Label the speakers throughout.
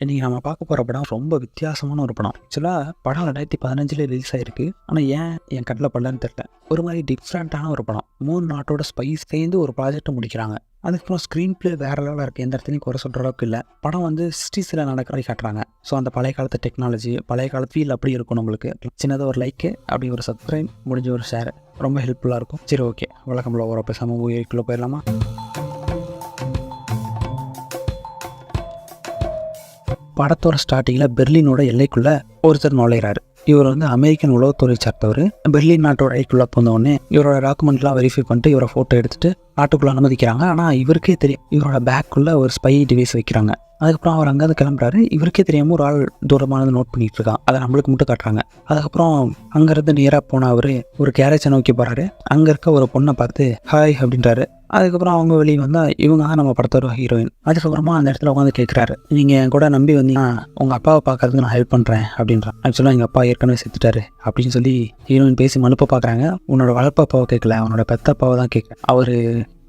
Speaker 1: இன்றைக்கி நம்ம பார்க்க போகிற படம் ரொம்ப வித்தியாசமான ஒரு படம். ஆக்சுவலாக படம் ரெண்டாயிரத்தி பதினஞ்சில் ரிலீஸ் ஆயிருக்கு. ஆனால் ஏன் என் கட்டில் படலன்னு தெரில ஒரு மாதிரி டிஃப்ரெண்ட்டான ஒரு படம். மூணு நாட்டோட ஸ்பைஸ் சேர்ந்து ஒரு ப்ராஜெக்ட்டை முடிக்கிறாங்க. அதுக்கப்புறம் ஸ்க்ரீன் பிளே வேற லெவலாக இருக்குது எந்த இடத்துலையும் குறை சொல்கிற அளவுக்கு இல்லை. படம் வந்து சிட்டிஸில் நடக்கிற காட்டுறாங்க. ஸோ அந்த பழைய காலத்து டெக்னாலஜி பழைய காலத்து ஃபீல் அப்படி இருக்கும் நம்மளுக்கு. சின்னதாக ஒரு லைக்கு அப்படி ஒரு சப்ஸ்கிரைப் முடிஞ்ச ஒரு ஷேர் ரொம்ப ஹெல்ப்ஃபுல்லாக இருக்கும். சரி ஓகே வழக்கம்ல ஒரு பேசாமல் மூவிக்குள்ளே போயிடலாமா? படத்தோட ஸ்டார்டிங்கில் பெர்லினோட எல்லைக்குள்ளே ஒருத்தர் நுழையிறாரு. இவர் வந்து அமெரிக்கன் உளவுத்துறை சார்ந்தவர். பெர்லின் நாட்டோட ஐக்குள்ளே போனவுடனே இவரோட டாக்குமெண்ட்லாம் வெரிஃபை பண்ணிட்டு இவரை ஃபோட்டோ எடுத்துட்டு நாட்டுக்குள்ளே அனுமதிக்கிறாங்க. ஆனால் இவருக்கே தெரியும் இவரோட பேக்குள்ளே ஒரு ஸ்பை டிவைஸ் வைக்கிறாங்க. அதுக்கப்புறம் அவர் அங்கேருந்து கிளம்புறாரு. இவருக்கே தெரியாமல் ஒரு ஆள் தூரமானது நோட் பண்ணிட்டு இருக்கான். அதை நம்மளுக்கு மட்டும் காட்டுறாங்க. அதுக்கப்புறம் அங்கேருந்து நேராக போன அவர் ஒரு கேரேஜை நோக்கி போகிறாரு அங்கே இருக்க ஒரு பொண்ணை பார்த்து ஹாய் அப்படின்றாரு. அதுக்கப்புறம் அவங்க வெளியே வந்தால் இவங்க தான் நம்ம படத்தோட ஹீரோயின் அதுக்கப்புறமா அந்த இடத்துல உட்காந்து கேட்குறாரு நீங்கள் என் கூட நம்பி வந்தீங்கன்னா உங்கள் அப்பாவை பார்க்கறதுக்கு நான் ஹெல்ப் பண்ணுறேன் அப்படின்றான். ஆக்சுவலாக எங்கள் அப்பா ஏற்கனவே செத்துட்டாரு அப்படின்னு சொல்லி ஹீரோயின் பேசி மனுப்ப பார்க்குறாங்க உன்னோட வளர்ப்பாப்பாவை கேட்கல உன்னோட பெத்தப்பாவை தான் கேட்க அவர்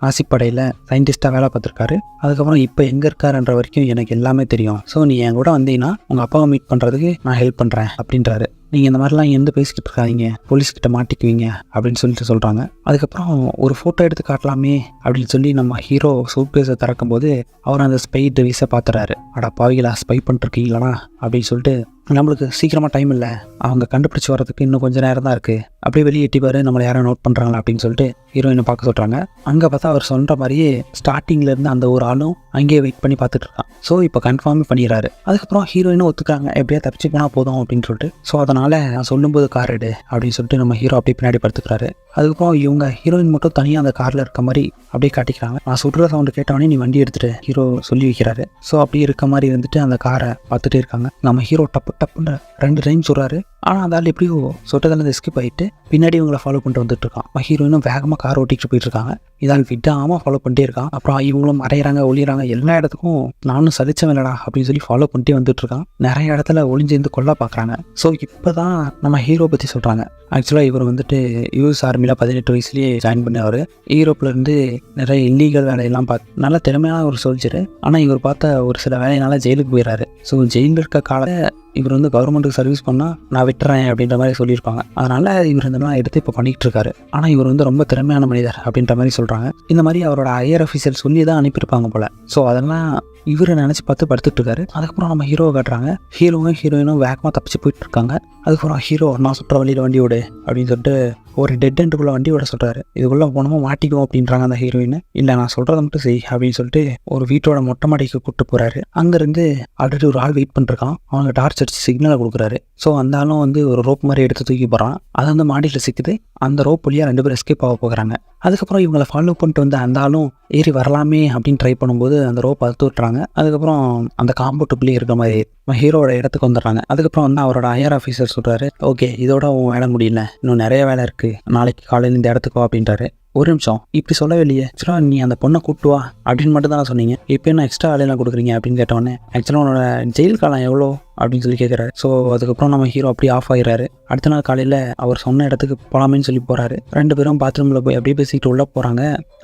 Speaker 1: ஆசிப்படையில் சயின்டிஸ்ட்டாக வேலை பார்த்துருக்காரு. அதுக்கப்புறம் இப்போ எங்கே இருக்காருன்ற வரைக்கும் எனக்கு எல்லாமே தெரியும். ஸோ நீ என் கூட வந்தீங்கன்னா உங்கள் அப்பாவை மீட் பண்ணுறதுக்கு நான் ஹெல்ப் பண்ணுறேன் அப்படின்றாரு. நீங்கள் இந்த மாதிரிலாம் எந்த பேசிக்கிட்டு இருக்காதீங்க. போலீஸ்கிட்ட மாட்டிக்குவீங்க அப்படின்னு சொல்லிட்டு சொல்கிறாங்க அதுக்கப்புறம் ஒரு ஃபோட்டோ எடுத்து காட்டலாமே அப்படின்னு சொல்லி நம்ம ஹீரோ சூட்கேஸை திறக்கும் போது அவர் அந்த ஸ்பை டிவைஸை பார்த்துறாரு அட பாவிகளா ஸ்பை பண்ணிருக்கீங்களா அப்படின்னு சொல்லிட்டு நம்மளுக்கு சீக்கிரமாக டைம் இல்லை. அவங்க கண்டுபிடிச்சி வரதுக்கு இன்னும் கொஞ்சம் நேரம் தான் இருக்குது அப்படியே வெளியே எட்டிப்பாரு நம்மளை யாரும் நோட் பண்ணுறாங்களா அப்படின்னு சொல்லிட்டு ஹீரோயினை பார்க்க சொல்கிறாங்க அங்கே பார்த்தா அவர் சொல்கிற மாதிரியே ஸ்டார்டிங்லேருந்து அந்த ஒரு ஆளும் அங்கேயே வெயிட் பண்ணி பார்த்துட்டு இருக்கான். ஸோ இப்போ கன்ஃபார்ம் பண்ணிடுறாரு. அதுக்கப்புறம் ஹீரோயினும் ஒத்துக்காங்க எப்படியா தப்பிச்சு போனால் போதும் அப்படின்னு சொல்லிட்டு. ஸோ அதனால் நான் சொல்லும்போது கார் எடு அப்படின்னு சொல்லிட்டு நம்ம ஹீரோ அப்படியே பின்னாடி படுத்துக்கிறாரு. அதுக்கப்புறம் இவங்க ஹீரோயின் மட்டும் தனியாக அந்த காரில் இருக்க மாதிரி அப்படியே காட்டிக்கிறாங்க. நான் சுற்றுலா சவுண்டு கேட்டவொடனே நீ வண்டி எடுத்துகிட்டு ஹீரோ சொல்லி வைக்கிறாரு. ஸோ அப்படியே இருக்க மாதிரி இருந்துட்டு அந்த காரை பார்த்துட்டே இருக்காங்க. நம்ம ஹீரோ டப்பு டப்புன்னு ரெண்டு டைம் சொல்கிறாரு ஆனால் அந்த ஆள் எப்படியோ சொட்டதில் எஸ்கேப் ஆகிட்டு பின்னாடி இவங்களை ஃபாலோ பண்ணிட்டு வந்துட்டு இருக்கான். நம்ம ஹீரோயினும் வேகமாக கார் ஓட்டிகிட்டு போயிட்டு இருக்காங்க. இதான் விடாமல் ஃபாலோ பண்ணிட்டே இருக்கான். அப்புறம் இவங்களும் மறையிறாங்க ஒழியிறாங்க எல்லா இடத்துக்கும் நானும் சலிச்சவன் இல்லடா அப்படின்னு சொல்லி ஃபாலோ பண்ணிட்டே வந்துட்டு இருக்கான். நிறைய இடத்துல ஒளிஞ்சிருந்து கொல்ல பார்க்குறாங்க. ஸோ இப்போ தான் நம்ம ஹீரோ பற்றி சொல்கிறாங்க ஆக்சுவலாக இவர் வந்துட்டு யூஎஸ் ஆர்மியில் பதினெட்டு வயசுலேயே ஜாயின் பண்ணவர். யூரோப்லேருந்து நிறைய இல்லீகல் வேலையெல்லாம் பார்த்து நல்ல திறமையான ஒரு சோல்ஜரு ஆனால் இவர் பார்த்த ஒரு சில வேலையினால ஜெயிலுக்கு போயிடறாரு ஸோ ஜெயிலில் இருக்க காலத்தை இவர் வந்து கவர்மெண்ட்டுக்கு சர்வீஸ் பண்ணால் நான் விட்டுறேன் அப்படின்ற மாதிரி சொல்லியிருப்பாங்க. அதனால் இவர் இந்த எடுத்து இப்போ பண்ணிகிட்டு இருக்காரு. ஆனால் இவர் வந்து ரொம்ப திறமையான மனிதர் அப்படின்ற மாதிரி சொல்கிறாங்க இந்த மாதிரி அவரோட ஹையர் அஃபீஷியல் சொல்லி தான் அனுப்பியிருப்பாங்க போல். ஸோ அதெல்லாம் இவரை நினச்சி பார்த்து படுத்துட்டு இருக்காரு. அதுக்கப்புறம் நம்ம ஹீரோவை காட்டுறாங்க. ஹீரோவும் ஹீரோயினும் வேகமாக தப்பிச்சு போயிட்டு இருக்காங்க. அதுக்கப்புறம் ஹீரோ நான் சுற்ற வழியில் வண்டி விடு அப்படின்னு சொல்லிட்டு ஒரு டெட் எண்டுக்குள்ளே வண்டி விட சொல்கிறாரு இதுக்குள்ளே போனோமோ மாட்டிக்குவோம் அப்படின்றாங்க அந்த ஹீரோயினை இல்லை நான் சொல்கிறத மட்டும் செய் அப்படின்னு சொல்லிட்டு ஒரு வீட்டோட மொட்டை மாடிக்கு கூப்பிட்டு போகிறாரு அங்கேருந்து ஆல்ரெடி ஒரு ஆள் வெயிட் பண்ணிருக்கான். அவனுக்கு டார்ச் அடிச்சு சிக்னலை கொடுக்குறாரு. ஸோ அந்த ஆளும் வந்து ஒரு ரோப் மாதிரி எடுத்து தூக்கி போகிறான் அது வந்து மாடியில் சிக்குது. அந்த ரோப் வழியாக ரெண்டு பேரும் எஸ்கேப் ஆக போகிறாங்க. அதுக்கப்புறம் இவங்களை ஃபாலோ பண்ணிட்டு வந்து அந்த ஆளும் ஏறி வரலாமே அப்படின்னு ட்ரை பண்ணும்போது அந்த ரோப் அறுத்து விட்றாங்க அதுக்கப்புறம் அந்த காம்பவுண்டுக்குள்ளேயே இருக்கிற மாதிரி ஹீரோட இடத்துக்கு வந்துடுறாங்க. அதுக்கப்புறம் வந்து அவரோட ஹையர் ஆஃபீஸர் சொல்கிறாரு ஓகே இதோட உன் வேலை முடியல. இன்னும் நிறைய வேலை இருக்குது நாளைக்கு காலையில் இந்த இடத்துக்கு அப்படின்றாரு. ஒரு நிமிஷம். இப்படி சொல்லவே இல்லையே. ஆக்சுவலாக நீ அந்த பொண்ணை கூப்பிட்டு வா அப்படின்னு மட்டும் தான் சொன்னீங்க. இப்போ என்ன எக்ஸ்ட்ரா வேலையெல்லாம் கொடுக்குறீங்க அப்படின்னு கேட்டோன்னே ஆக்சுவலாக உன்னோட ஜெயில் காலம் எவ்வளோ அப்படின்னு சொல்லி கேட்குறாரு. ஸோ அதுக்கப்புறம் நம்ம ஹீரோ அப்படியே ஆஃப் ஆகிறாரு அடுத்த நாள் காலையில் அவர் சொன்ன இடத்துக்கு போகலாமேன்னு சொல்லி போகிறாரு ரெண்டு பேரும் பாத்ரூமில் போய் அப்படியே பேசிக்கிட்டு உள்ளே போகிறாங்க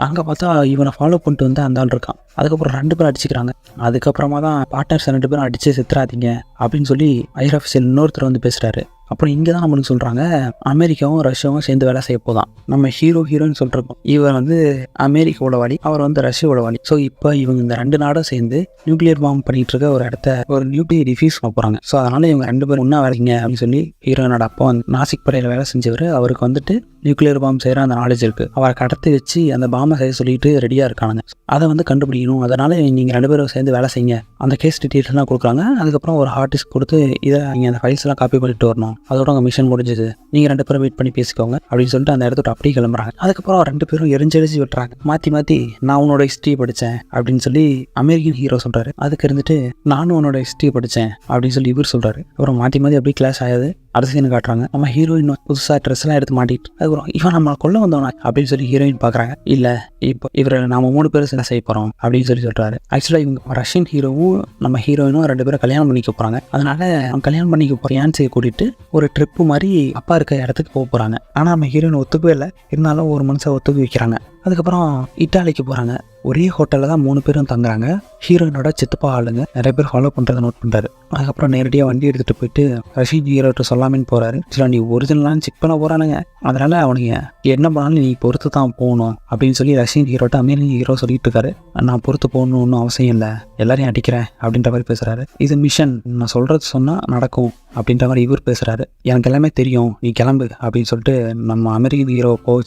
Speaker 1: அங்கே பார்த்தா இவனை ஃபாலோ பண்ணிட்டு வந்து அந்த ஆள் இருக்கான். அதுக்கப்புறம் ரெண்டு பேரும் அடிச்சுக்கிறாங்க. அதுக்கப்புறமா தான் பார்ட்னர்ஸ் ரெண்டு பேரும் அடித்து செத்துறாதீங்க அப்படின்னு சொல்லி ஐயர் ஆஃபீஸில் இன்னொருத்தர் வந்து பேசுகிறாரு அப்புறம் இங்கே தான் நம்மளுக்கு சொல்கிறாங்க அமெரிக்காவும் ரஷ்யாவும் சேர்ந்து வேலை செய்ய போதான். நம்ம ஹீரோ ஹீரோன்னு சொல்லிருக்கோம் இவர் வந்து அமெரிக்க உளவாளி அவர் வந்து ரஷ்ய உளவாளி. ஸோ இப்போ இவங்க இந்த ரெண்டு நாடும் சேர்ந்து நியூக்ளியர் பாம்பு பண்ணிட்டு இருக்க ஒரு இடத்த ஒரு நியூக்ளியர் ரிஃப்யூஸ் பண்ண போகிறாங்க ஸோ அதனால் இவங்க ரெண்டு பேரும் ஒன்றா வேலைங்க அப்படின்னு சொல்லி ஹீரோனோட அப்பா வந்து நாசிக் படையில் வேலை செஞ்சவர். அவருக்கு வந்துட்டு நியூக்ளியர் பாம்பு செய்கிற அந்த நாலேஜ் இருக்குது அவரை கடத்தி வச்சு அந்த பாம்பை செய்ய சொல்லிட்டு ரெடியாக இருக்கானுங்க. அதை வந்து கண்டுபிடிக்கணும். அதனால் நீங்கள் ரெண்டு பேரும் சேர்ந்து வேலை செய்யுங்க. அந்த கேஸ் டீட்டெயில்ஸ்லாம் கொடுக்குறாங்க. அதுக்கப்புறம் ஒரு ஹார்ட் டிஸ்க் கொடுத்து இதை நீங்கள் அந்த ஃபைல்ஸ்லாம் காப்பி பண்ணிட்டு வரணும். அதோட உங்கள் மிஷன் முடிஞ்சது. நீங்கள் ரெண்டு பேரும் வெயிட் பண்ணி பேசிக்கோங்க அப்படின்னு சொல்லிட்டு அந்த இடத்துல அப்படியே கிளம்புறாங்க. அதுக்கப்புறம் ரெண்டு பேரும் எரிஞ்செரிஞ்சு விட்டுறாங்க. மாற்றி மாற்றி நான் உன்னோட ஹிஸ்ட்ரி படித்தேன் அப்படின்னு சொல்லி அமெரிக்கன் ஹீரோ சொல்கிறாரு அதுக்கு இருந்துட்டு நானும் உன்னோட ஹிஸ்ட்ரி படித்தேன் அப்படின்னு சொல்லி இவர் சொல்கிறாரு அப்புறம் மாற்றி மாற்றி அப்படியே கிளாஸ் ஆகுது. அடுத்த சீன் காட்டுறாங்க. நம்ம ஹீரோயின் புதுசாக ட்ரெஸ் எல்லாம் எடுத்து மாட்டிட்டு அதுக்கப்புறம் இவன் நம்மளை கொல்ல வந்தவனா? அப்படின்னு சொல்லி ஹீரோயின் பார்க்குறாங்க. இல்லை இப்போ இவரை நாம மூணு பேரும் என்ன செய்ய போகிறோம் அப்படின்னு சொல்லி சொல்கிறாரு ஆக்சுவலாக இவங்க ரஷ்யன் ஹீரோவும் நம்ம ஹீரோயினும் ரெண்டு பேரும் கல்யாணம் பண்ணிக்க போகிறாங்க அதனால அவன் கல்யாணம் பண்ணிக்க போகிற செய்ய கூட்டிட்டு ஒரு ட்ரிப்பு மாதிரி அப்பா இருக்க இடத்துக்கு போக போகிறாங்க ஆனால் நம்ம ஹீரோயின் ஒத்துக்கவே இல்லை. இருந்தாலும் ஒரு மனுஷன் ஒத்துக்க வைக்கிறாங்க. அதுக்கப்புறம் இட்டாலிக்கு போகிறாங்க ஒரே ஹோட்டலில் தான் மூணு பேரும் தங்குறாங்க. ஹீரோயினோட சித்தப்பா ஆளுங்க நிறைய பேர் ஃபாலோ பண்ணுறதை நோட் பண்ணுறாரு அதுக்கப்புறம் நேரடியாக வண்டி எடுத்துகிட்டு போயிட்டு ரஷீத் ஹீரோட்ட சொல்லாமின்னு போகிறாரு சில நீ ஒரிஜினலாக செக் பண்ண போகிறானுங்க அதனால் அவனுங்க என்ன பண்ணாலும் நீ பொறுத்து தான் போகணும் அப்படின்னு சொல்லி ரஷீத் ஹீரோட்ட அமீரன் ஹீரோ சொல்லிட்டு இருக்காரு. நான் பொறுத்து போகணும்னு ஒன்றும் அவசியம் இல்லை. எல்லாரையும் அடிக்கிறேன் அப்படின்ற மாதிரி பேசுகிறாரு இது மிஷன் நான் சொல்கிறது சொன்னால் நடக்கும். அப்படின்ற மாதிரி இவர் பேசுகிறாரு எனக்கு எல்லாமே தெரியும். நீ கிளம்பு அப்படின்னு சொல்லிட்டு நம்ம அமெரிக்கன் ஹீரோவை போக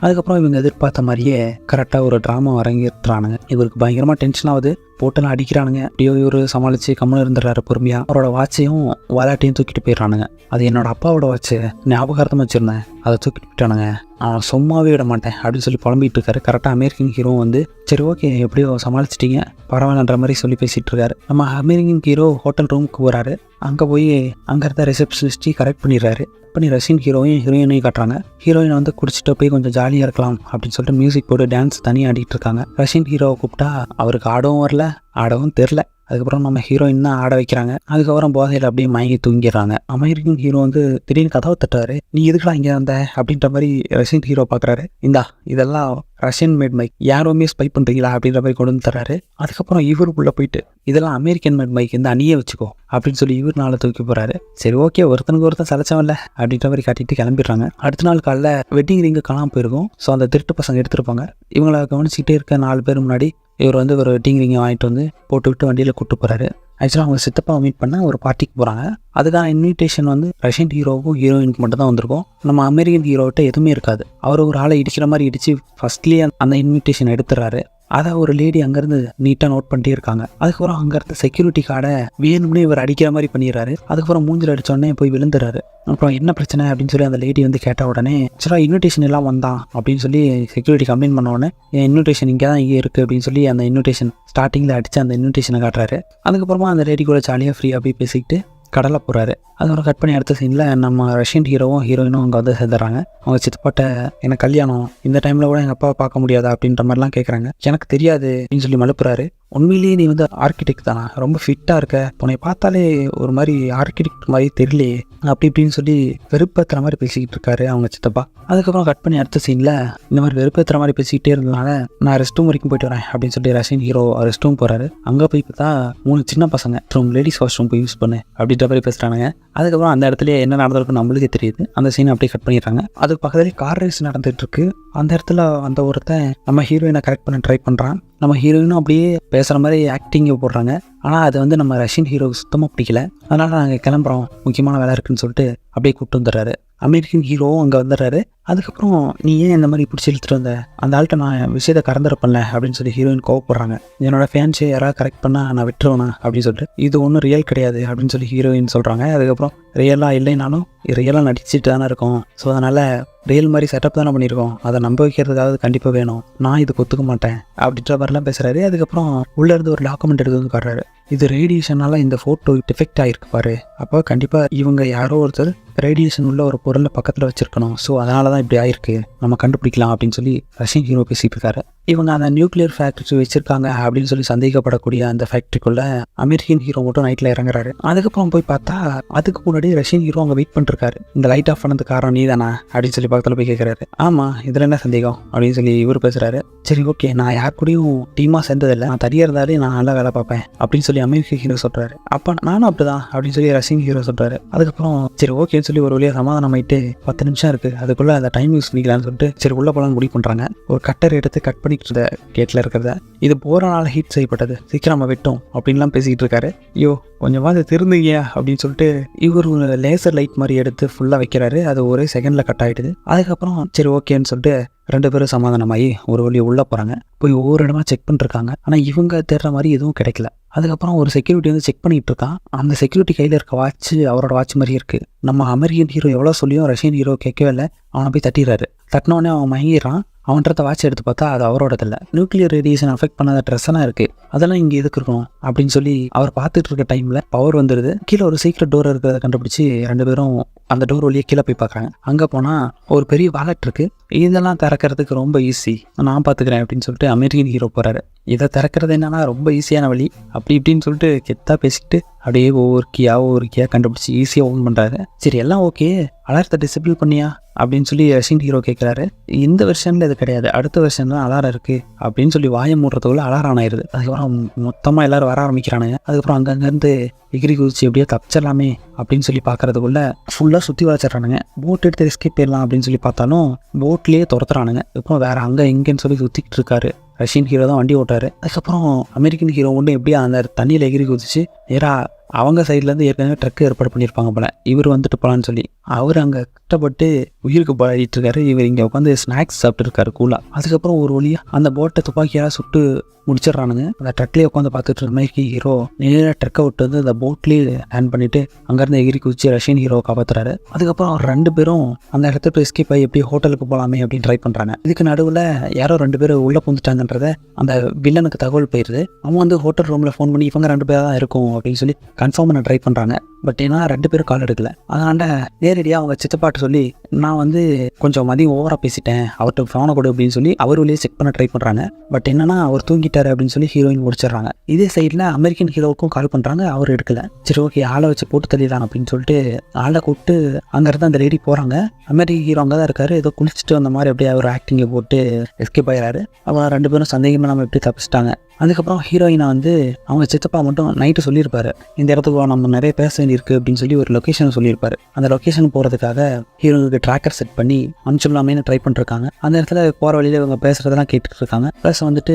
Speaker 1: அதுக்கப்புறம் இவங்க எதிர்பார்த்த மாதிரியே கரெக்டாக ஒரு ட்ராமா அரங்கிட்டுறானுங்க இவருக்கு பயங்கரமாக டென்ஷன் ஆகுது. போட்டெல்லாம் அடிக்கிறானுங்க. அப்படியோ இவர் சமாளித்து கம்முன்னு இருந்துடுறாரு பொறுமையாக அவரோட வாட்சையும் வாலாட்டையும் தூக்கிட்டு போயிடுறானுங்க. அது என்னோட அப்பாவோட வாட்சு. ஞாபகார்த்தமாக வச்சுருந்தேன். அதை தூக்கிட்டு போயிட்டானுங்க. அவன் சும்மாவே விட மாட்டேன் அப்படின்னு சொல்லி புலம்பிட்டு இருக்காரு. கரெக்டாக அமெரிக்கன் ஹீரோ வந்து சரி ஓகே எப்படியோ சமாளிச்சிட்டீங்க. பரவாயில்லன்ற மாதிரி சொல்லி பேசிகிட்டு இருக்காரு. நம்ம அமெரிக்கன் ஹீரோ ஹோட்டல் ரூமுக்கு போகிறாரு அங்கே போய் அங்கே இருந்த ரிசப்ஷனிஸ்டி கரெக்ட் பண்ணிடுறாரு. பண்ணி ரஷ்யன் ஹீரோயும் ஹீரோயினையும் காட்டுறாங்க. ஹீரோயின் வந்து குடிச்சிட்டு போய் கொஞ்சம் ஜாலியாக இருக்கலாம் அப்படின்னு சொல்லிட்டு மியூசிக் போட்டு டான்ஸ் தனியாக ஆடிட்டு இருக்காங்க. ரஷ்யன் ஹீரோவை கூப்பிட்டா அவருக்கு ஆடவும் வரல ஆடவும் தெரில அதுக்கப்புறம் நம்ம ஹீரோயின் தான் ஆட வைக்கிறாங்க. அதுக்கப்புறம் போதையில் அப்படியே மயங்கி தூங்கிடுறாங்க. அமெரிக்கன் ஹீரோ வந்து திடீர்னு கதவை தட்டுறாரு. நீ எதுக்குலாம் இங்கே வந்த? அப்படின்ற மாதிரி ரஷ்யன் ஹீரோ பார்க்குறாரு இந்தா இதெல்லாம் ரஷ்யன் மேட் மைக் யாருமே ஸ்பை பண்ணுறீங்களா அப்படின்ற மாதிரி கொண்டு வந்து தர்றாரு. அதுக்கப்புறம் இவருக்குள்ளே போயிட்டு இதெல்லாம் அமெரிக்கன் மேட் மைக் இந்த அணியே வச்சுக்கோ. அப்படின்னு சொல்லி இவர் நாளை தூக்கி போகிறாரு சரி ஓகே ஒருத்தனுக்கு ஒருத்தன் சலைச்சவன்ல அப்படின்ற மாதிரி காட்டிட்டு கிளம்பிடுறாங்க. அடுத்த நாள் காலைல வெட்டிங் ரிங்கு காணாமல் போயிருக்கும். ஸோ அந்த திருட்டு பசங்க எடுத்திருப்பாங்க இவங்களை கவனிச்சுக்கிட்டே இருக்க நாலு பேர் முன்னாடி இவர் வந்து ஒரு வெட்டிங் ரிங்கை வாங்கிட்டு வந்து போட்டுவிட்டு வண்டியில் கூட்டு போகிறாரு ஆக்சுவலாக அவங்க சித்தப்பாவை மீட் பண்ண ஒரு பார்ட்டிக்கு போகிறாங்க அதுக்கான இன்விடேஷன் வந்து ரஷ்யன் ஹீரோவுக்கும் ஹீரோயினுக்கு மட்டும் தான் வந்திருக்கும். நம்ம அமெரிக்கன் ஹீரோகிட்ட எதுவுமே இருக்காது. அவர் ஒரு ஆளை இடிக்கிற மாதிரி இடித்து ஃபஸ்ட்லேயே அந்த இன்விடேஷன் எடுத்துறாரு அதை ஒரு லேடி அங்கேருந்து நீட்டாக நோட் பண்ணிட்டே இருக்காங்க. அதுக்கப்புறம் அங்கேருந்து செக்யூரிட்டி கார்டை வேணும்னே இவர் அடிக்கிற மாதிரி பண்ணிடுறாரு. அதுக்கப்புறம் மூஞ்சில் அடித்தோடனே போய் விழுந்துறாரு அப்புறம் என்ன பிரச்சனை அப்படின்னு சொல்லி அந்த லேடி வந்து கேட்ட உடனே ஆக்சுவலாக இன்விடேஷன் எல்லாம் வந்தான் அப்படின்னு சொல்லி செக்யூரிட்டி கம்ப்ளைண்ட் பண்ண உடனே என் இன்விடேஷன் இங்கே தான் இங்கே இருக்குது அப்படின்னு சொல்லி அந்த இன்விடேஷன் ஸ்டார்டிங்கில் அடித்து அந்த இன்விடேஷனை காட்டுறாரு. அதுக்கப்புறமா அந்த லேடி கூட ஜாலியாக ஃப்ரீயாக போய் பேசிக்கிட்டு கடலை போகிறாரு அதோட கட் பண்ணி அடுத்த சீனில் நம்ம ரஷ்யன் ஹீரோவும் ஹீரோயினும் அங்கே வந்து சேர்ந்துறாங்க அவங்க சித்தப்பாட்ட எனக்கு கல்யாணம் இந்த டைமில் கூட எங்கள் அப்பாவை பார்க்க முடியாதா அப்படின்ற மாதிரிலாம் கேட்குறாங்க எனக்கு தெரியாது அப்படின்னு சொல்லி மலுப்புறாரு. உண்மையிலேயே நீ வந்து ஆர்கிடெக்ட் தானா? ரொம்ப ஃபிட்டாக இருக்க. உன்னை பார்த்தாலே ஒரு மாதிரி ஆர்கிடெக்ட் மாதிரி தெரியலையே. அப்படி இப்படின்னு சொல்லி வெறுப்பேற்றுற மாதிரி பேசிக்கிட்டு இருக்காரு அவங்க சித்தப்பா. அதுக்கப்புறம் கட் பண்ணி அடுத்த சீனில் இந்த மாதிரி வெறுப்பேற்றுற மாதிரி பேசிக்கிட்டே இருந்ததுனால நான் ரெஸ்ட் ரூம் வரைக்கும் போயிட்டு வரேன் அப்படின்னு சொல்லி ரஷ்யன் ஹீரோ ரெஸ்ட் ரூம் போகிறாரு அங்கே போய் பார்த்தா மூணு சின்ன பசங்க. ரூம் லேடிஸ் வாஷ் ரூம் போய் யூஸ் பண்ணு அப்படின்ற மாதிரி பேசுகிறானுங்க அதுக்கப்புறம் அந்த இடத்துல என்ன நடந்திருக்கு நம்மளுக்கே தெரியுது. அந்த சீனை அப்படியே கட் பண்ணிடுறாங்க. அதுக்கு பக்கத்துலேயே கார் ரேஸ் நடந்துட்டு இருக்கு அந்த இடத்துல அந்த ஒருத்தன் நம்ம ஹீரோயினை கரெக்ட் பண்ண ட்ரை பண்ணுறான் நம்ம ஹீரோயினும் அப்படியே பேசுகிற மாதிரி ஆக்டிங்கை போடுறாங்க. ஆனால் அது வந்து நம்ம ரஷ்யன் ஹீரோவுக்கு சுத்தமாக பிடிக்கல. அதனால் நாங்கள் கிளம்புறோம். முக்கியமான வேலை இருக்குன்னு சொல்லிட்டு அப்படியே கூப்பிட்டு வந்துடுறாரு. அமெரிக்கன் ஹீரோவும் அங்கே வந்துடுறாரு. அதுக்கப்புறம் நீ ஏன் இந்த மாதிரி பிடிச்சி இழுத்துட்டு வந்த? அந்த ஆள்கிட்ட நான் விஷயத்தை கறந்துருப்பேன்ல அப்படின்னு சொல்லி ஹீரோயின் கோவப்படுறாங்க. என்னோட ஃபேன்ஸே யாராவது கரெக்ட் பண்ணால் நான் விட்டுருவேனா? அப்படின்னு சொல்லிட்டு இது ஒன்றும் ரியல் கிடையாது அப்படின்னு சொல்லி ஹீரோயின் சொல்கிறாங்க அதுக்கப்புறம் ரியலாக இல்லைனாலும் ரியலாக நடிச்சுட்டு தானே இருக்கோம். ஸோ அதனால் ரியல் மாதிரி செட்டப் தானே பண்ணியிருக்கோம். அதை நம்ப வைக்கிறதுக்காக கண்டிப்பாக வேணும். நான் இதுக்கு ஒத்துக்க மாட்டேன். அப்படின்ற மாதிரிலாம் பேசுகிறாரு அதுக்கப்புறம் உள்ளேருந்து ஒரு டாக்குமெண்ட் எடுத்து வந்து காட்டுறாரு. இது ரேடியேஷனால இந்த ஃபோட்டோ டிஃபெக்ட் ஆகிருக்கு பாரு. அப்போ கண்டிப்பாக இவங்க யாரோ ஒருத்தர் ரேடியேஷன் உள்ள ஒரு பொருளை பக்கத்தில் வச்சிருக்கணும். ஸோ அதனால தான் இப்படி ஆயிருக்கு. நம்ம கண்டுபிடிக்கலாம் அப்படின்னு சொல்லி ரஷ்யன் ஹீரோ பேசிட்டு இருக்காரு. இவங்க அந்த நியூக்ளியர் ஃபேக்ட்ரி வச்சிருக்காங்க அப்படின்னு சொல்லி சந்தேகப்படக்கூடிய அந்த ஃபேக்ட்ரிக்குள்ள அமெரிக்கன் ஹீரோ மட்டும் நைட்டில் இறங்குறாரு. அதுக்கப்புறம் போய் பார்த்தா அதுக்கு முன்னாடி ரஷ்யன் ஹீரோ அங்கே வெயிட் பண்ணிருக்காரு இந்த லைட் ஆஃப் பண்ணது காரணம் நீ தானா அப்படின்னு சொல்லி பக்கத்தில் போய் கேட்குறாரு ஆமாம் இதில் என்ன சந்தேகம்? அப்படின்னு சொல்லி இவர் பேசுகிறாரு சரி ஓகே நான் யார் கூடயும் டீமாக சேர்ந்ததில்லை. நான் தனியாக இருந்தாலே நான் நல்லா வேலை பார்ப்பேன். அப்படின்னு சொல்லி அமெரிக்க ஹீரோ சொல்கிறாரு அப்போ நானும் அப்படிதான் அப்படின்னு சொல்லி ரஷ்யன் ஹீரோ சொல்கிறாரு அதுக்கப்புறம் சரி ஓகே அப்படின்னு சொல்லி ஒரு வழியாக சமாதானம் ஆயிட்டு பத்து நிமிஷம் இருக்குது அதுக்குள்ளே அந்த டைம் யூஸ் பண்ணிக்கலாம்னு சொல்லிட்டு சரி உள்ள போகலான்னு முடிவு பண்ணுறாங்க ஒரு கட்டர் எடுத்து கட் பண்ணிட்டு இருந்த கேட்டில் இருக்கிறத. இது போகிறனால ஹீட் செய்யப்பட்டது. சீக்கிரம் நம்ம வெட்டோம் அப்படின்லாம் பேசிக்கிட்டு இருக்காரு. ஐயோ கொஞ்சமாவது திருந்துங்க அப்படின்னு சொல்லிட்டு இவர் ஒரு லேசர் லைட் மாதிரி எடுத்து ஃபுல்லாக வைக்கிறாரு. அது ஒரே செகண்டில் கட் ஆகிடுது அதுக்கப்புறம் சரி ஓகேன்னு சொல்லிட்டு ரெண்டு பேரும் சமாதானமாகி ஒரு வழி உள்ளே போகிறாங்க போய் ஒவ்வொரு இடமா செக் பண்ணிருக்காங்க ஆனால் இவங்க தேடுற மாதிரி எதுவும் கிடைக்கல. அதுக்கப்புறம் ஒரு செக்யூரிட்டி வந்து செக் பண்ணிகிட்டு இருக்கான். அந்த செக்யூரிட்டி கையில் இருக்க வாட்ச் அவரோட வாட்ச் மாதிரி இருக்குது நம்ம அமெரிக்கன் ஹீரோ எவ்வளோ சொல்லியும் ரஷ்யன் ஹீரோ கேட்கவே இல்லை. அவனை போய் தட்டிடுறாரு. தட்டினோடனே அவன் மயங்கிடுறான். அவன்கிட்ட வாட்ச் எடுத்து பார்த்தா அது அவரோடது இல்லை நியூக்ளியர் ரேடியேஷன் அஃபெக்ட் பண்ணாத ட்ரெஸ் எல்லாம் இருக்கு. அதெல்லாம் இங்கே எதுக்கு இருக்கணும்? அப்படின்னு சொல்லி அவர் பார்த்துட்டு இருக்க டைமில் பவர் வந்துடுது கீழே ஒரு சீக்கிரம் டோர் இருக்கிறத கண்டுபிடிச்சி ரெண்டு பேரும் அந்த டோர் வழியே கீழே போய் பார்க்குறாங்க. அங்கே போனால் ஒரு பெரிய வாலெட் இருக்கு. இதெல்லாம் திறக்கிறதுக்கு ரொம்ப ஈஸி நான் பார்த்துக்கிறேன் அப்படின்னு சொல்லிட்டு அமெரிக்கன் ஹீரோ போகிறாரு இதை திறக்கிறது என்னன்னா ரொம்ப ஈஸியான வழி. அப்படி இப்படின்னு சொல்லிட்டு கெத்தாக பேசிக்கிட்டு அப்படியே ஒவ்வொரு கீயாக ஒவ்வொரு கீயாக கண்டுபிடிச்சி ஈஸியாக ஓன் பண்ணுறாரு சரி எல்லாம் ஓகே அலாரத்தை டிசிபிள் பண்ணியா? அப்படின்னு சொல்லி ரஷ்யன் ஹீரோ கேட்குறாரு இந்த வெர்ஷனில் இது கிடையாது. அடுத்த வெர்ஷனில் அலாரம் இருக்குது அப்படின்னு சொல்லி வாயை மூடுறதுக்குள்ள அலாரம் ஆன் ஆயிடுது அதுக்கப்புறம் மொத்தமாக எல்லாரும் வர ஆரம்பிக்கிறானுங்க. அதுக்கப்புறம் அங்கங்கேருந்து எகிரி குதிச்சு எப்படியோ தப்பிச்சிடலாமே அப்படின்னு சொல்லி பார்க்கறதுக்குள்ள ஃபுல்லாக சுற்றி வச்சிடறானுங்க போட் எடுத்து எஸ்கேப் போயிடலாம் அப்படின்னு சொல்லி பார்த்தாலும் போட்லேயே துரத்துறானுங்க. அப்புறம் வேறு அங்கே இங்கேன்னு சொல்லி சுற்றிக்கிட்டு இருக்காரு. ரஷ்யன் ஹீரோ தான் வண்டி ஓட்டாரு அதுக்கப்புறம் அமெரிக்கன் ஹீரோ ஒன்று எப்படியா அந்த தண்ணியில் எகிரி குதிச்சு நேராக அவங்க சைட்லேருந்து ஏற்கனவே ட்ரக் ஏற்பாடு பண்ணியிருப்பாங்க போல. இவர் வந்துட்டு போகலான்னு சொல்லி. அவர் அங்கே கஷ்டப்பட்டு உயிருக்கு பாடிட்டு இருக்காரு. இவர் இங்கே உட்காந்து ஸ்நாக்ஸ் சாப்பிட்டுருக்காரு கூலாக அதுக்கப்புறம் ஒரு வழியாக அந்த போட்டை துப்பாக்கியால் சுட்டு முடிச்சிடுறானுங்க. அந்த ட்ரக்லேயே உட்காந்து பார்த்துட்டு இருந்த மாதிரி ஹீரோ நேராக ட்ரக்கை விட்டு வந்து அந்த போட்லேயே ஹேண்ட் பண்ணிட்டு அங்கேருந்து எகிரி குதிச்சு ரஷ்யன் ஹீரோவை காப்பாற்றுறாரு அதுக்கப்புறம் அவர் ரெண்டு பேரும் அந்த இடத்துல எஸ்கேப் ஆகி எப்படி ஹோட்டலுக்கு போகலாமே அப்படின்னு ட்ரை பண்ணுறாங்க இதுக்கு நடுவில் யாரோ ரெண்டு பேரும் உள்ளே பூந்துட்டாங்கன்றத அந்த வில்லனுக்கு தகவல் போயிடுது அவன் வந்து ஹோட்டல் ரூமில் ஃபோன் பண்ணி இவங்க ரெண்டு பேர் தான் இருக்கும் அப்படின்னு சொல்லி கன்ஃபார்ம் பண்ண ட்ரை பண்ணுறாங்க பட் ஏன்னா ரெண்டு பேரும் கால் எடுக்கல. அதனால நேரடியாக அவங்க சித்தப்பாட்ட சொல்லி நான் வந்து கொஞ்சம் மதியம் ஓவராக பேசிட்டேன். அவர்கிட்ட ஃபோனை கொடு அப்படின்னு சொல்லி அவர் வழியே செக் பண்ண ட்ரை பண்ணுறாங்க பட் என்னன்னா அவர் தூங்கிட்டார் அப்படின்னு சொல்லி ஹீரோயின் முடிச்சிடுறாங்க. இதே சைடில் அமெரிக்கன் ஹீரோவுக்கும் கால் பண்ணுறாங்க அவர் எடுக்கல. சரி ஓகே ஆளை வச்சு போட்டு தள்ளிடலாம் அப்படின்னு சொல்லிட்டு ஆளை கூப்பிட்டு அங்கேருந்து அந்த லேடி போகிறாங்க அமெரிக்க ஹீரோ அங்கே தான் இருக்காரு. ஏதோ குளிச்சுட்டு வந்த மாதிரி அப்படியே அவர் ஆக்டிங்கை போட்டு எஸ்கேப் ஆகிறாரு அப்புறம் ரெண்டு பேரும் சந்தேகமாக நம்ம எப்படி தப்பிச்சிட்டாங்க. அதுக்கப்புறம் ஹீரோயினை வந்து அவங்க சித்தப்பா மட்டும் நைட்டு சொல்லியிருப்பாரு. இந்த இடத்துக்கு நம்ம நிறைய பேச வேண்டியிருக்கு அப்படின்னு சொல்லி ஒரு லொக்கேஷன் சொல்லியிருப்பாரு. அந்த லொக்கேஷன் போகிறதுக்காக ஹீரோவுக்கு ட்ராக்கர் செட் பண்ணி அனுப்பிச்சிடலாமேனு ட்ரை பண்ணிருக்காங்க. அந்த இடத்துல போகிற வழியில் இவங்க பேசுகிறதெல்லாம் கேட்டுட்டு இருக்காங்க ப்ளஸ் வந்துட்டு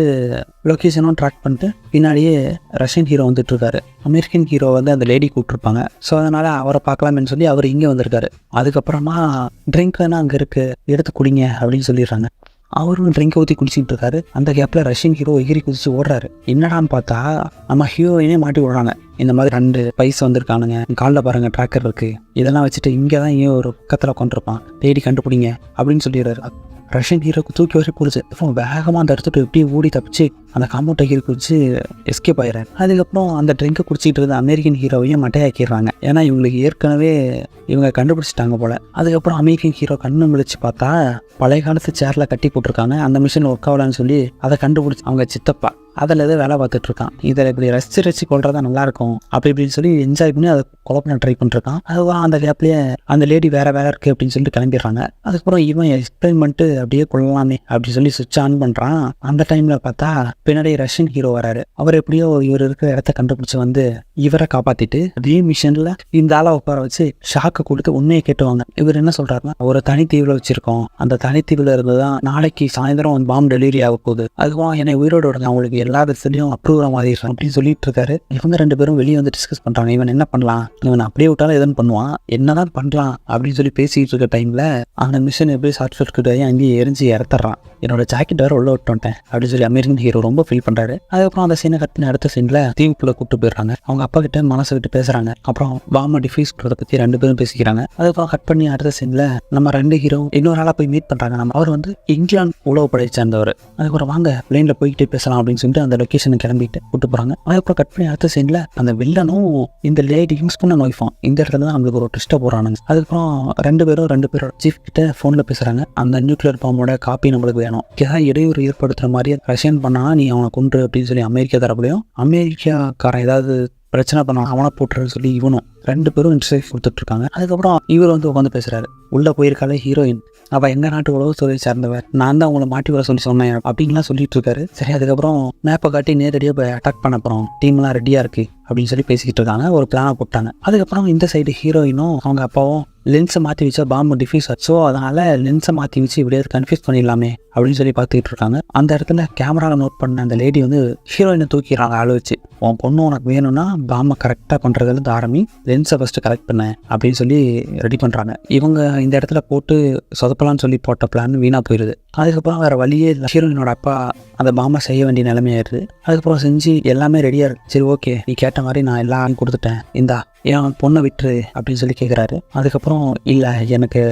Speaker 1: லொக்கேஷனும் ட்ராக் பண்ணிட்டு பின்னாடியே ரஷ்யன் ஹீரோ வந்துட்டு இருக்காரு அமெரிக்கன் ஹீரோ வந்து அந்த லேடி கூப்பிட்ருப்பாங்க ஸோ அதனால் அவரை பார்க்கலாமேன்னு சொல்லி அவர் இங்கே வந்திருக்காரு. அதுக்கப்புறமா ட்ரிங்க் வேணா அங்கே இருக்குது எடுத்து குடிங்க அப்படின்னு சொல்லிடுறாங்க. அவரும் ட்ரிங்க் ஊற்றி குடிச்சிட்டு இருக்காரு. அந்த கேப்பில் ரஷ்யன் ஹீரோ எகிரி குதிச்சு ஓடுறாரு. என்னடான்னு பார்த்தா நம்ம ஹீரோயினே மாட்டி விடுறாங்க. இந்த மாதிரி ரெண்டு பைஸ் வந்திருக்கானுங்க. காலில் பாருங்க ட்ராக்கர் இருக்கு. இதெல்லாம் வச்சுட்டு இங்கே தான் ஏன் ஒரு பக்கத்தில் உட்காந்துருப்பான் தேடி கண்டுபிடிங்க அப்படின்னு சொல்லிடுறாரு. ரஷ்யன் ஹீரோக்கு தூக்கி வரை குடிச்சு வேகமாக அந்த இடத்துட்டு எப்படியே ஓடி தப்பிச்சு அந்த காம்பவுண்ட் ஹீரோ குடிச்சு எஸ்கேப் ஆயிடுறாரு. அதுக்கப்புறம் அந்த ட்ரிங்கை குடிச்சிட்டு இருந்த அமெரிக்கன் ஹீரோவையும் மட்டையாக்கிடுறாங்க ஏன்னா இவங்களுக்கு ஏற்கனவே இவங்க கண்டுபிடிச்சிட்டாங்க போல். அதுக்கப்புறம் அமெரிக்கன் ஹீரோ கண்ணு முழிச்சு பார்த்தா பழைய காலத்து சேரில் கட்டி போட்டிருக்காங்க. அந்த மிஷின் ஒர்க் ஆகலான்னு சொல்லி அதை கண்டுபிடிச்சி அவங்க சித்தப்பா அதில் ஏதோ வேலை பார்த்துட்டு இருக்கான். இதில் இப்படி ரசிச்சு ரசிச்சு கொள்றதா நல்லா இருக்கும். அப்படி இப்படின்னு சொல்லி என்ஜாய் பண்ணி அதை குழப்ப ட்ரை பண்ணிருக்கான். அதுவாக அந்த கேப்லேயே அந்த லேடி வேற வேற இருக்குது அப்படின்னு சொல்லிட்டு கிளம்பிடுறாங்க. அதுக்கப்புறம் இவன் எக்ஸ்பிளைன் பண்ணிட்டு அப்படியே கொள்ளலாமே அப்படின்னு சொல்லி சுவிட்ச் ஆன் பண்ணுறான் அந்த டைமில் பார்த்தா பின்னாடி ரஷ்யன் ஹீரோ வராரு. அவர் எப்படியோ இவர் இருக்கிற இடத்த கண்டுபிடிச்சு வந்து இவரை காப்பாத்திட்டு அதே மிஷனில் இந்த ஆளை உட்கார வச்சு ஷாக்கை கொடுத்து உண்மையை கேட்டுவாங்க இவர் என்ன சொல்றாருன்னா ஒரு தனித்தீவில் வச்சிருக்கோம். அந்த தனித்தீவில் இருந்து தான் நாளைக்கு சாயந்தரம் வந்து பாம்பு டெலிவரி ஆக போகுது. அதுவும் என்னை உயிரோட உடனே அவங்களுக்கு எல்லா விதத்துலையும் அப்ரூவ் மாதிரிடுறேன் அப்படின்னு சொல்லிட்டு இருக்காரு. இவங்க ரெண்டு பேரும் வெளியே வந்து டிஸ்கஸ் பண்றாங்க. இவன் என்ன பண்ணலாம்? இவன் அப்படியே விட்டாலும் எதுவும் பண்ணுவான்? என்னதான் பண்ணலாம்? அப்படின்னு சொல்லி பேசிட்டு இருக்க டைம்ல அந்த மிஷின் எப்படி ஷார்ட் சர்க்கியூட் ஆகி அங்கேயே எரிஞ்சு இறத்துறான். என்னோட ஜாக்கெட் வேற உள்ள விட்டோன்ட்டேன் அப்படின்னு சொல்லி அமெரிக்கன் ஹீரோ ரொம்ப ரொம்ப ஃபீல் பண்றாரு. அதுக்கப்புறம் அந்த சீனை கட் பண்ணி அடுத்த சீன்ல தீவுக்குள்ள கூப்பிட்டு போயிடுறாங்க. அவங்க அப்பா கிட்ட மனசு விட்டு பேசுறாங்க. அப்புறம் வாம டிஃபீஸ் பண்ணுறத பத்தி ரெண்டு பேரும் பேசிக்கிறாங்க. அதுக்கப்புறம் கட் பண்ணி அடுத்த சீன்ல நம்ம ரெண்டு ஹீரோ இன்னொரு ஆளா போய் மீட் பண்றாங்க. நம்ம அவர் வந்து இங்கிலாந்து உளவு படையை சேர்ந்தவர். அதுக்கப்புறம் வாங்க பிளேன்ல போய்கிட்டே பேசலாம் அப்படின்னு சொல்லிட்டு அந்த லொக்கேஷனை கிளம்பிட்டு கூட்டு போறாங்க. அதுக்கப்புறம் கட் பண்ணி அடுத்த சீன்ல அந்த வில்லனும் இந்த லேடி யூஸ் பண்ண இந்த இடத்துல தான் அவங்களுக்கு ஒரு ட்விஸ்ட்டை போகிறானுங்க அதுக்கப்புறம் ரெண்டு பேரும் ரெண்டு பேரும் சீஃப் கிட்ட ஃபோனில் பேசுறாங்க. அந்த நியூக்ளியர் பாம்போட காப்பி நம்மளுக்கு வேணும். ஏதாவது இடையூறு ஏற்படுத்துற மாதிரி ரஷ்யன் பண்ணா நீ அவனை கொன்று அப்படின்னு சொல்லி அமெரிக்கா தரப்புலையும் அமெரிக்காக்காரன் ஏதாவது பிரச்சனை பண்ணான் அவனை போட்டுறன்னு சொல்லி இவனும் ரெண்டு பேரும் இன்டர்வியூ கொடுத்துட்டு இருக்காங்க அதுக்கப்புறம் இவர் வந்து உட்காந்து பேசுறாரு. உள்ள போயிருக்காலே ஹீரோயின் அவள் எங்க நாட்டு உளவுத்துறை சார்ந்தவர். நான் தான் உங்களை மாட்டி வர சொல்லி சொன்னேன் அப்படின்லாம் சொல்லிட்டு இருக்காரு சரி அதுக்கப்புறம் மேப்பை காட்டி நேரடியாக போய் அட்டாக் பண்ண போகிறோம் டீம்லாம் ரெடியாக இருக்கு அப்படின்னு சொல்லி பேசிக்கிட்டு இருக்காங்க. ஒரு பிளானை போட்டாங்க. அதுக்கப்புறம் இந்த சைடு ஹீரோயினும் அவங்க அப்பாவும் லென்ஸை மாற்றி வச்சா பாம்பு டிஃபியூஸ் ஆச்சு. ஸோ அதனால் லென்ஸை மாற்றி வச்சு இப்படியாவது கன்ஃபியூஸ் பண்ணிடலாமே அப்படின்னு சொல்லி பார்த்துக்கிட்டு இருக்காங்க. அந்த இடத்துல கேமராவில் நோட் பண்ண அந்த லேடி வந்து ஹீரோயினை தூக்கிடுறாங்க ஆள் வச்சு உன் பொண்ணு உனக்கு வேணும்னா பாம்பை கரெக்டாக பண்ணுறதுலேருந்து ஆரம்பி லென்ஸை ஃபஸ்ட்டு கரெக்ட் பண்ண அப்படின்னு சொல்லி ரெடி பண்ணுறாங்க இவங்க இந்த இடத்துல போட்டு சொதப்பலான்னு சொல்லி போட்ட பிளான் வீணாக போயிடுது அதுக்கப்புறம் வேறு வழியே இல்லை. ஹீரோயினோட அப்பா அந்த பாம்பை செய்ய வேண்டிய நிலைமையாயிருது அதுக்கப்புறம் செஞ்சு எல்லாமே ரெடியாக இருக்கு. சரி ஓகே நீ கேட்ட மாதிரி நான் எல்லாம் கொடுத்துட்டேன். இந்தா என் பொண்ணை விட்டுரு அப்படின்னு சொல்லி கேட்குறாரு அதுக்கப்புறம் இல்லை எனக்கு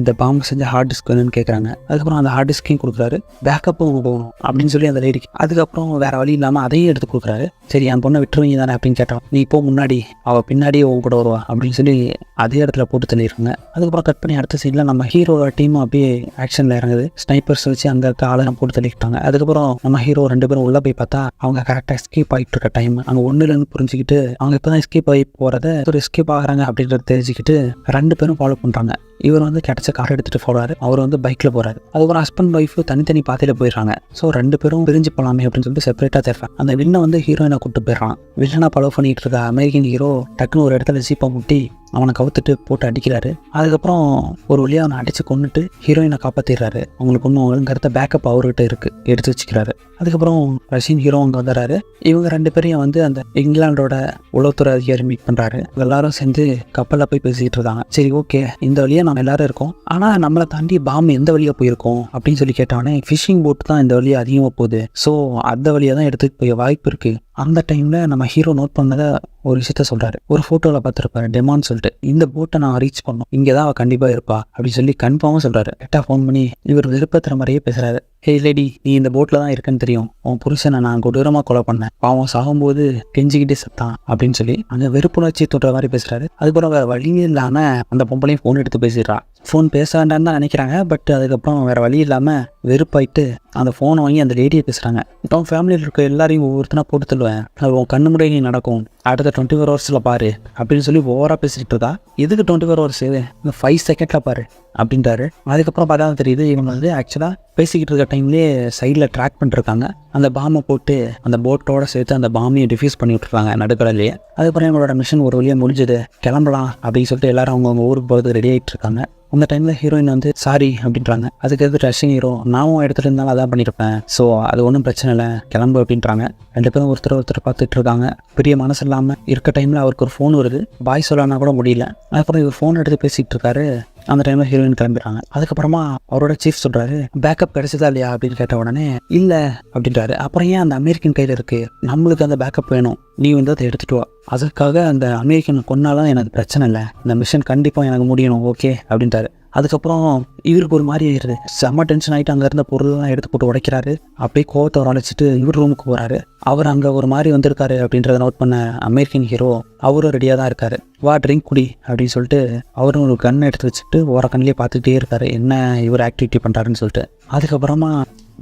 Speaker 1: இந்த பாம்பு செஞ்ச ஹார்ட் டிஸ்க் வேணும்னு கேட்குறாங்க அதுக்கப்புறம் அந்த ஹார்ட் டிஸ்கையும் கொடுக்குறாரு. பேக்கப்பும் போகணும் அப்படின்னு சொல்லி அந்த லேடிக்கு அதுக்கப்புறம் வேற வழி இல்லாமல் அதையும் எடுத்து கொடுக்குறாரு. சரி என் பொண்ணை விட்டுருவீங்க தானே அப்படின்னு கேட்டான் நீ இப்போ முன்னாடி. அவள் பின்னாடியே உன் கூட வருவா அப்படின்னு சொல்லி அதே இடத்துல போட்டு தள்ளிடுறாங்க. அதுக்கப்புறம் கட் பண்ணி அடுத்த சீனில் நம்ம ஹீரோட டீமும் அப்படியே ஆக்ஷனில் இறங்குது. ஸ்னைப்பர்ஸ் வச்சு அங்கே இருக்க ஆளை போட்டு தள்ளிக்கிட்டாங்க அதுக்கப்புறம் நம்ம ஹீரோ ரெண்டு பேரும் உள்ளே போய் பார்த்தா அவங்க கரெக்டாக எஸ்கேப் ஆகிட்டு இருக்க டைம் அங்கே ஒன்றுலேருந்து புரிஞ்சுக்கிட்டு அவங்க இப்போ தான் எஸ்கேப் ஆகி போகிறத ஒரு எஸ்கேப் ஆகிறாங்க அப்படின்றத தெரிஞ்சுக்கிட்டு ரெண்டு பேரும் ஃபாலோ பண்ணுறாங்க இவர் வந்து கிடச்ச கார் எடுத்துகிட்டு போகிறாரு அவர் வந்து பைக்கில் போகிறாரு அதுக்கப்புறம் ஹஸ்பண்ட் ஒய்ஃபு தனித்தனி பாதையில் போயிடுறாங்க. ஸோ ரெண்டு பேரும் பிரிஞ்சு போகலாமே அப்படின்னு சொல்லிட்டு செப்பரேட்டாக தேர்றாங்க. அந்த வில்லை வந்து ஹீரோயினை கூப்பிட்டு போயிடுறான். வில்லனை ஃபாலோ பண்ணிட்டு இருக்க அமெரிக்கன் ஹீரோ டக்குன்னு ஒரு இடத்துல ஜீப்பை முட்டி அவனை கவுத்துட்டு போட்டு அடிக்கிறாரு. அதுக்கப்புறம் ஒரு வழியாக அவனை அடித்து கொண்டுட்டு ஹீரோயினை காப்பாற்றிடுறாரு அவங்களுக்கு ஒன்றும் அவங்களுங்கிறத பேக்கப் அவர்கிட்ட இருக்குது எடுத்து வச்சுக்கிறாரு. அதுக்கப்புறம் ரஷ்யன் ஹீரோ அங்கே வந்துடுறாரு இவங்க ரெண்டு பேரையும் வந்து அந்த இங்கிலாண்டோட உளவுத்துறை அதிகாரி மீட் பண்ணுறாரு எல்லாரும் சேர்ந்து கப்பலில் போய் பேசிக்கிட்டு இருக்காங்க. சரி ஓகே இந்த வழியாக நம்ம எல்லாரும் இருக்கோம். ஆனால் நம்மளை தாண்டி பாம்பு எந்த வழியாக போயிருக்கோம்? அப்படின்னு சொல்லி கேட்டவொடனே ஃபிஷிங் போட் தான் இந்த வழியாக அதிகமாக போகுது. ஸோ அந்த வழியாக தான் எடுத்துக்கு போய் வாய்ப்பு இருக்குது அந்த டைமில் நம்ம ஹீரோ நோட் பண்ணதை ஒரு விஷயத்த சொல்கிறாரு ஒரு ஃபோட்டோவில் பார்த்துருப்பாரு. டெமான்னு சொல்லிட்டு. இந்த போட்டை நான் ரீச் பண்ணோம். இங்கே தான் அவள் கண்டிப்பாக இருப்பா. அப்படின்னு சொல்லி கன்ஃபார்மாக சொல்கிறாரு கரெக்டாக ஃபோன் பண்ணி இவர் விருப்பத்துற மாதிரியே பேசுகிறாரு ஹே லேடி நீ இந்த போட்டில் தான் இருக்கேன்னு தெரியும். உன் புருஷனை நான் கொடூரமாக கொலை பண்ணேன். பாவம் சாகும்போது கெஞ்சிக்கிட்டே செத்தான். அப்படின்னு சொல்லி அங்கே வெறுப்புணர்ச்சி தொட்டுற மாதிரி பேசுகிறாரு அதுக்கப்புறம் வேறு வழி இல்லாமல் அந்த பொம்பளையும் ஃபோன் எடுத்து பேசிடுறா. ஃபோன் பேச வேண்டாம்னு தான் நினைக்கிறாங்க. பட் அதுக்கப்புறம் வேறு வழி இல்லாமல் வெறுப்பாயிட்டு அந்த ஃபோனை வாங்கி அந்த லேடியை பேசுகிறாங்க உன் ஃபேமிலியில் இருக்க எல்லாரையும் ஒவ்வொருத்தனா போட்டு தள்ளுவேன். அது உன் கண்ணு முன்னாடி நீ நடக்கும். அடுத்த டுவெண்ட்டி ஃபோர் ஹவர்ஸில் பாரு. அப்படின்னு சொல்லி ஓவராக பேசிக்கிட்டு இருக்கா எதுக்கு டுவெண்ட்டி ஃபோர் ஹவர்ஸ் இந்த ஃபைவ் செகண்டில் பாரு. அப்படின்றாரு. அதுக்கப்புறம் பார்த்தா தான் தெரியுது இவங்க வந்து ஆக்சுவலாக பேசிக்கிட்டு இருக்க டைம்லேயே சைடில் ட்ராக் பண்ணிருக்காங்க. அந்த பாம்பை போட்டு அந்த போட்டோட சேர்த்து அந்த பாம்பையும் டிஃப்யூஸ் பண்ணி விட்ருக்காங்க நடுக்கடலையே அதுக்கப்புறம் எங்களோட மிஷன் ஒரு வழியாக முடிஞ்சது. கிளம்பலாம் அப்படின்னு சொல்லிட்டு எல்லாரும் அவங்கவுங்க ஊருக்கு போகிறதுக்கு ரெடி ஆகிட்டு இருக்காங்க. அந்த டைமில் ஹீரோயின் வந்து சாரி அப்படின்றாங்க. அதுக்கு எது ரஷ்யன் ஹீரோ நானும் எடுத்துகிட்டு இருந்தாலும் அதான் பண்ணியிருப்பேன் ஸோ அது ஒன்றும் பிரச்சனை இல்லை. கிளம்பு அப்படின்றாங்க. ரெண்டு பேரும் ஒருத்தர் ஒருத்தர் பார்த்துட்டு இருக்காங்க. பெரிய மனசு இல்லாமல் இருக்க டைமில் அவருக்கு ஒரு ஃபோன் வருது. பாய் சொல்லனா கூட முடியல. அதுக்கப்புறம் இவர் ஃபோன் எடுத்து பேசிகிட்டு இருக்காரு. அந்த டைமில் ஹீரோயின் கிளம்பிடுறாங்க. அதுக்கப்புறமா அவரோட சீஃப் சொல்கிறாரு பேக்கப் கிடைச்சதா இல்லையா? அப்படின்னு கேட்ட உடனே இல்லை அப்படின்றாரு. அப்புறம் ஏன் அந்த அமெரிக்கன் கையில் இருக்குது நம்மளுக்கு அந்த பேக்கப் வேணும். நீ வந்து அதை எடுத்துகிட்டு வா. அதுக்காக அந்த அமெரிக்கன் கொன்னாலும் எனக்கு பிரச்சனை இல்லை. இந்த மிஷன் கண்டிப்பாக எனக்கு முடியணும். ஓகே அப்படின்ட்டாரு. அதுக்கப்புறம் இவருக்கு ஒரு மாதிரி ஆயிடுது செம்ம டென்ஷன் ஆகிட்டு அங்கே இருந்த பொருள்லாம் எடுத்து போட்டு உடைக்கிறாரு. அப்படியே கோவத்தை வரவழைச்சிட்டு இவர் ரூமுக்கு போகிறாரு அவர் அங்கே ஒரு மாதிரி வந்திருக்காரு அப்படின்றத நோட் பண்ண அமெரிக்கன் ஹீரோ அவரும் ரெடியாக தான் இருக்காரு. வா ட்ரிங்க் குடி அப்படின்னு சொல்லிட்டு அவரும் ஒரு கன் எடுத்து வச்சுட்டு ஓர கண்ணிலே பார்த்துக்கிட்டே இருக்காரு. என்ன இவர் ஆக்டிவிட்டி பண்ணுறாருன்னு சொல்லிட்டு. அதுக்கப்புறமா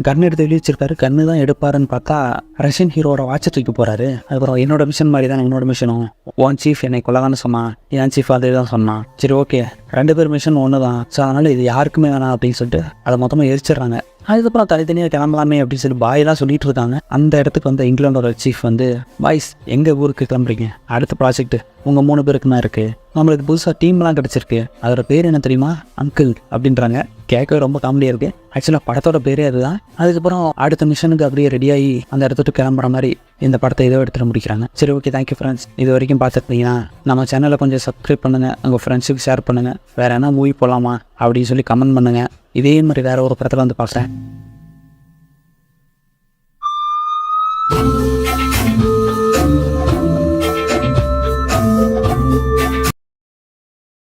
Speaker 1: கன் எடுத்து வெளியே வச்சிருக்காரு. கன்று தான் எடுப்பாருன்னு பார்த்தா ரஷ்யன் ஹீரோட வாட்சை தூக்கி போகிறாரு அதுக்கப்புறம் என்னோட மிஷன் மாதிரி தான் என்னோட மிஷனும் ஓன் சீஃப் என்னை கொல்லதானே சொன்னான். என் சீஃப் அதே தான் சொன்னான். சரி ஓகே ரெண்டு பேர் மிஷன் ஒன்று தான் ஸோ அதனால் இது யாருக்குமே வேணாம் அப்படின்னு சொல்லிட்டு அதை மொத்தமாக எரிச்சிடுறாங்க. அதுக்கப்புறம் தனித்தனியாக கிளம்பலாமே அப்படின்னு சொல்லி பாயெல்லாம் சொல்லிட்டு இருக்காங்க. அந்த இடத்துக்கு வந்து இங்கிலாண்டோட சீஃப் வந்து பாய்ஸ் எங்கள் ஊருக்கு கிளம்புறீங்க? அடுத்த ப்ராஜெக்ட் உங்கள் மூணு பேருக்கு தான் இருக்குது நம்மளுக்கு புதுசாக டீம்லாம் கிடச்சிருக்கு. அதோட பேர் என்ன தெரியுமா? அங்கிள் அப்படின்றாங்க. கேட்கவே ரொம்ப காமெடியாக இருக்குது ஆக்சுவலாக படத்தோட பேரே அதுதான். அதுக்கப்புறம் அடுத்த மிஷனுக்கு அப்படியே ரெடியாகி அந்த இடத்துட்டு கிளம்புற மாதிரி இந்த படத்தை இதோ எடுத்துகிட்டு முடிக்கிறாங்க. சரி ஓகே தேங்க்யூ ஃப்ரெண்ட்ஸ் இது வரைக்கும் பார்த்துருந்தீங்கன்னா நம்ம சேனலை கொஞ்சம் சப்ஸ்கிரைப் பண்ணுங்கள் உங்கள் ஃப்ரெண்ட்ஸுக்கு ஷேர் பண்ணுங்கள் வேறு என்ன மூவி போகலாமா அப்படின்னு சொல்லி கமெண்ட் பண்ணுங்கள் இதே மாதிரி வேறு ஒரு படத்தில் வந்து பார்க்குறேன்